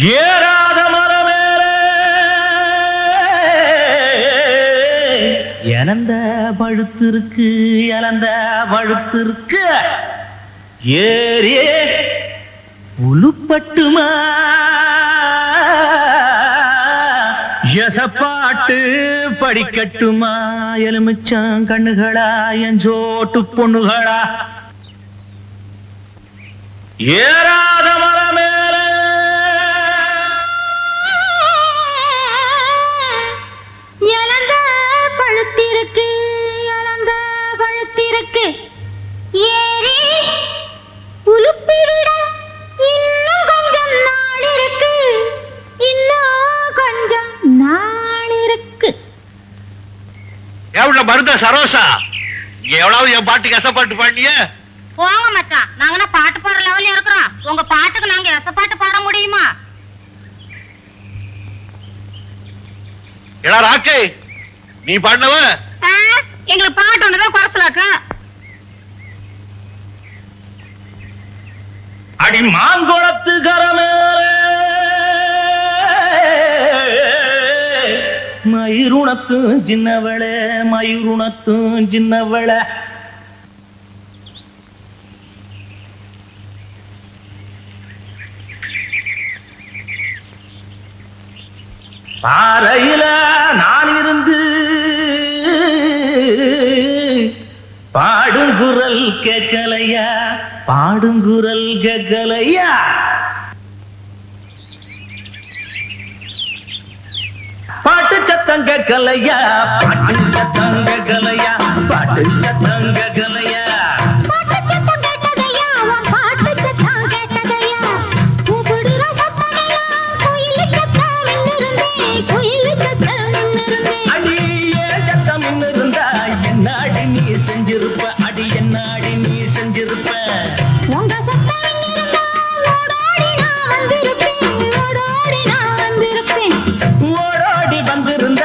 ஏறாத மரமேலே. இழந்த பழுத்திருக்கு இழந்த பழுத்திருக்கு. ஏறியே உளுப்பட்டுமா எசப்பாட்டு படிக்கட்டுமா எலுமிச்சம் கண்ணுகளா என் சோட்டு பொண்ணுகளா. ஏறாத மரமே. எவ்வளவு மருந்த சரோசா. எவ்வளவு என் பாட்டு கசப்பாட்டு பாடினிய? போங்க மச்சான். நாங்க பாட்டு பாடுற லெவல்ல இருக்கிறோம். உங்க பாட்டுக்கு நாங்க எச பாட்டு பாட முடியுமா? எடா ராக்கை நீ பாடினவ? எங்களுக்கு பாட்டு ஒண்ணுதான் குறைச்சலாக்கா அடி மாங்குளத்து மயிருணத்தும் சின்னவளே மயிருணத்தும் சின்னவளே பாறையில நான் இருந்து பாடும் குரல் கேட்கலையா? பாடும் குரல் கேட்கலையா? குயிலு சத்தம் நின்னிருந்தே குயிலு சத்தம் நின்னிருந்தே அடி ஏன் சத்தம் இன்னும் இருந்தா என்னாடி நீ செஞ்சிருப்ப? ஓடி வந்திருந்த